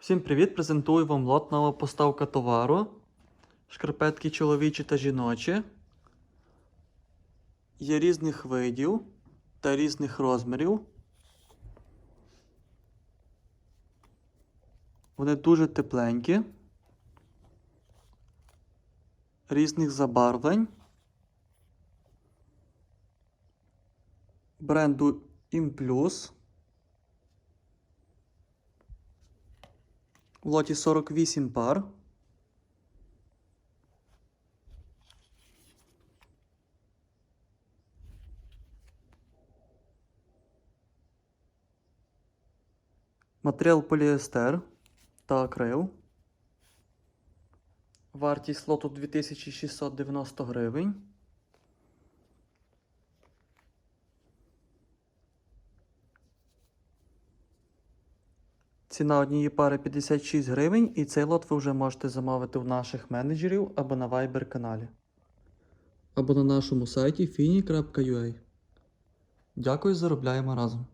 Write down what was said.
Всім привіт! Презентую вам лот поставка товару. Шкарпетки чоловічі та жіночі. Є різних видів та різних розмірів. Вони дуже тепленькі. Різних забарвлень. Бренду Implus. В лоті 48 пар. Матеріал поліестер та акрил. Вартість лоту 2690 гривень. Ціна однієї пари 56 гривень, і цей лот ви вже можете замовити у наших менеджерів або на Viber каналі. Або на нашому сайті fini.ua. Дякую, заробляємо разом.